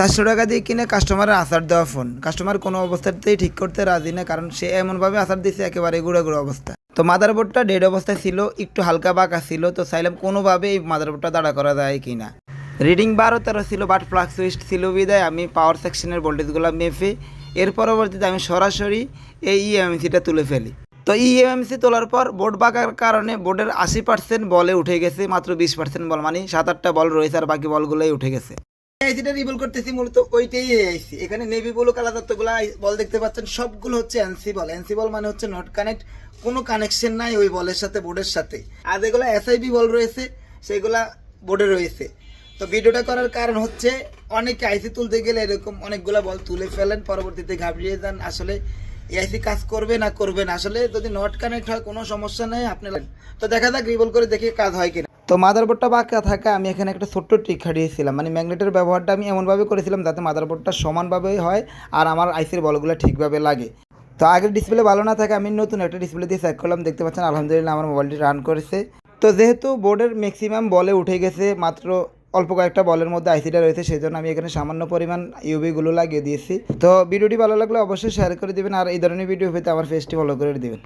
চারশো টাকা দিয়ে কিনে কাস্টমারের আসার দেওয়া ফোন কাস্টমার কোনো অবস্থাতেই ঠিক করতে রাজি না, কারণ সে এমনভাবে আসার দিয়েছে একেবারে গুঁড়ো গুঁড়ো অবস্থা। তো মাদারবোর্ডটা ডেড অবস্থায় ছিল, একটু হালকা বাঁকা ছিল, তো চাইলাম কোনোভাবে এই মাদারবোর্ডটা দাঁড়া করা যায় কি না রিডিং বারো তেরো ছিল বাট প্লাগ সুইচ ছিল বিদায় আমি পাওয়ার সেকশনের ভোল্টেজগুলো মেপে, এর পরবর্তীতে আমি সরাসরি এই ইএমসিটা তুলে ফেলি। তো ইএমসি তোলার পর বোর্ড বাঁকার কারণে বোর্ডের আশি পার্সেন্ট বলে উঠে গেছে, মাত্র বিশ পার্সেন্ট বল মানে সাত আটটা বল রয়েছে আর বাকি বলগুলোই উঠে গেছে। রিভেল করতেছি মূলত ওইটাই এখানে নেভি ব্লু কালার বল দেখতে পাচ্ছেন, সবগুলো হচ্ছে এনসি বল। এনসি বল মানে হচ্ছে নট কানেক্ট কোনো কানেকশন নাই ওই বলের সাথে বোর্ডের সাথে। আর যেগুলো এসআইবি বল রয়েছে, সেগুলা বোর্ডে রয়েছে। তো ভিডিওটা করার কারণ হচ্ছে, অনেকে আইসি তুলতে গেলে এরকম অনেকগুলা বল তুলে ফেলেন, পরবর্তীতে ঘাবড়িয়ে যান। আসলে এআইসি কাজ করবে না করবে না। আসলে যদি নট কানেক্ট হয়, কোনো সমস্যা নেই, আপনি তো দেখা যাক রিভল করে দেখি কাজ হয় কিনা। তো মাদারবোর্ডটা বাঁকা থাকা আমি এখানে একটা ছোট্ট ট্রিক খাটিয়েছিলাম মানে ম্যাগনেটের ব্যবহারটা আমি এমনভাবে করেছিলাম যাতে মাদারবোর্ডটা সমানভাবেই হয় আর আমার আইসির বলগুলো ঠিকভাবে লাগে। তো আগের ডিসপ্লে ভালো না থাকে আমি নতুন একটা ডিসপ্লে দিয়ে চেক করলাম। দেখতে পাচ্ছেন, আলহামদুলিল্লাহ আমার মোবাইলটি রান করেছে। তো যেহেতু বোর্ডের ম্যাক্সিমাম বলে উঠে গেছে, মাত্র অল্প কয়েকটা বলের মধ্যে আইসিটা রয়েছে সেই জন্য আমি এখানে সামান্য পরিমাণ ইউবিগুলো লাগিয়ে দিয়েছি। তো ভিডিওটি ভালো লাগলে অবশ্যই শেয়ার করে দিবেন আর এই ধরনের ভিডিও পেতে আমার ফেসটি ফলো করে দিবেন।